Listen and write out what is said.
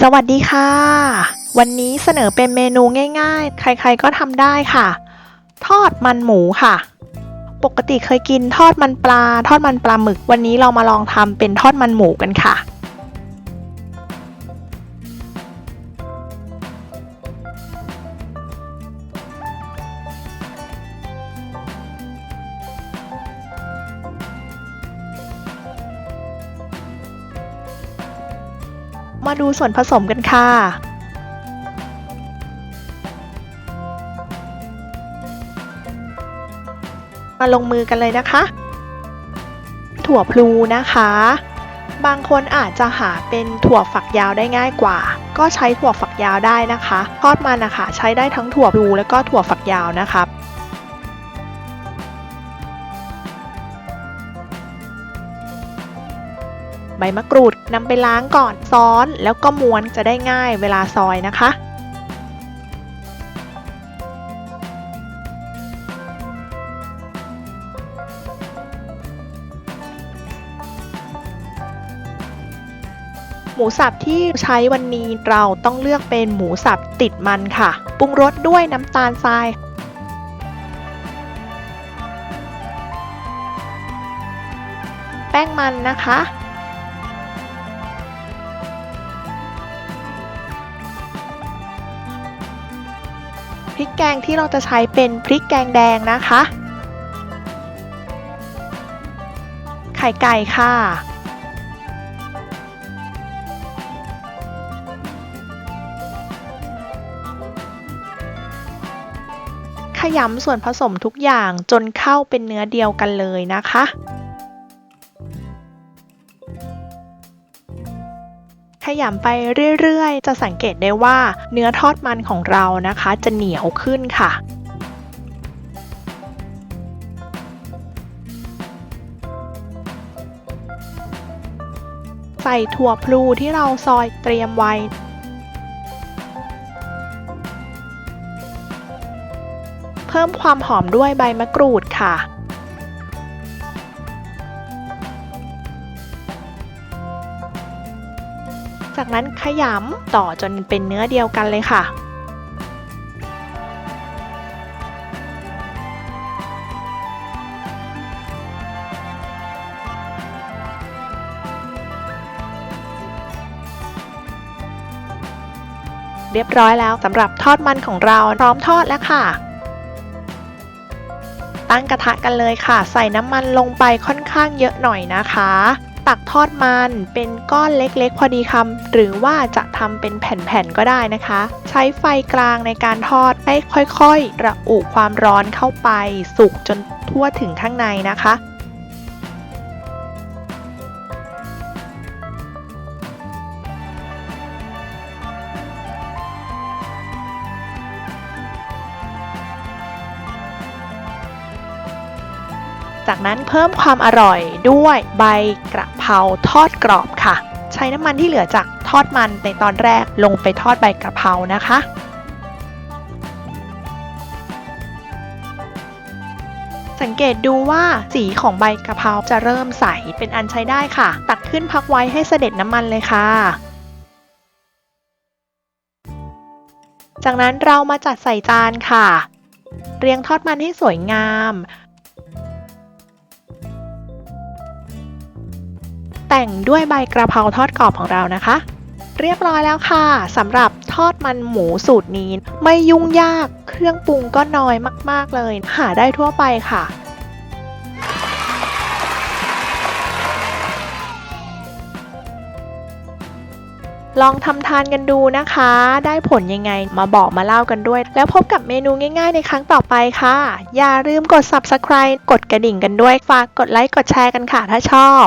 สวัสดีค่ะ วันนี้เสนอเป็นเมนูง่ายๆ ใครๆก็ทำได้ค่ะ ทอดมันหมูค่ะ ปกติเคยกินทอดมันปลา ทอดมันปลาหมึก วันนี้เรามาลองทำเป็นทอดมันหมูกันค่ะ มาดูส่วนผสมกันค่ะ มาลงมือกันเลยนะคะ ถั่วพลูนะคะ บางคนอาจจะหาเป็นถั่วฝักยาวได้ง่ายกว่า ก็ใช้ถั่วฝักยาวได้นะคะ ทอดมันนะคะใช้ได้ทั้งถั่วพลูแล้วก็ถั่วฝักยาวนะคะ ใบมะกรูดนำไปล้างก่อนซ้อนแล้วก็ม้วนจะได้ง่ายเวลาซอยนะคะหมูสับที่ใช้วันนี้เราต้องเลือกเป็นหมูสับติดมันค่ะ ปรุงรสด้วยน้ำตาลทราย แป้งมันนะคะ พริกแกงที่เราจะใช้เป็นพริกแกงแดงนะคะ ไข่ไก่ค่ะ ขยำส่วนผสมทุกอย่างจนเข้าเป็นเนื้อเดียวกันเลยนะคะ ยำไปเรื่อยๆ จะสังเกตได้ว่าเนื้อทอดมันของเรานะคะ จะเหนียวขึ้นค่ะใส่ถั่วพลูที่เราซอยเตรียมไว้ เพิ่มความหอมด้วยใบมะกรูดค่ะ จากนั้นขยำต่อจนเป็นเนื้อเดียวกันเลยค่ะ เรียบร้อยแล้วสำหรับทอดมันของเราพร้อมทอดแล้วค่ะตั้งกระทะกันเลยค่ะ ใส่น้ำมันลงไปค่อนข้างเยอะหน่อยนะคะ ตักทอดมันเป็นก้อนเล็กๆ พอดีคำหรือว่าจะทำเป็นแผ่นๆก็ได้นะคะ ใช้ไฟกลางในการทอดให้ค่อยๆ ระอุความร้อนเข้าไปสุกจนทั่วถึงข้างในนะคะ จากนั้นเพิ่มความอร่อยด้วยใบกระเพราทอดกรอบค่ะ ใช้น้ำมันที่เหลือจากทอดมันในตอนแรกลงไปทอดใบกระเพรานะคะสังเกตดูว่าสีของใบกระเพราจะเริ่มใสเป็นอันใช้ได้ค่ะ ตักขึ้นพักไว้ให้เสด็จน้ำมันเลยค่ะ จากนั้นเรามาจัดใส่จานค่ะ เรียงทอดมันให้สวยงาม แต่งด้วยใบกระเพราทอดกรอบของเรานะคะ เรียบร้อยแล้วค่ะสำหรับทอดมันหมูสูตรนี้ ไม่ยุ่งยากเครื่องปรุงก็น้อยมาก ๆ เลย หาได้ทั่วไปค่ะลองทำทานกันดูนะคะ ได้ผลยังไงมาบอกมาเล่ากันด้วย แล้วพบกับเมนูง่ายๆในครั้งต่อไปค่ะ อย่าลืมกด subscribe กดกระดิ่งกันด้วย ฝากกดไลค์กดแชร์กันค่ะถ้าชอบ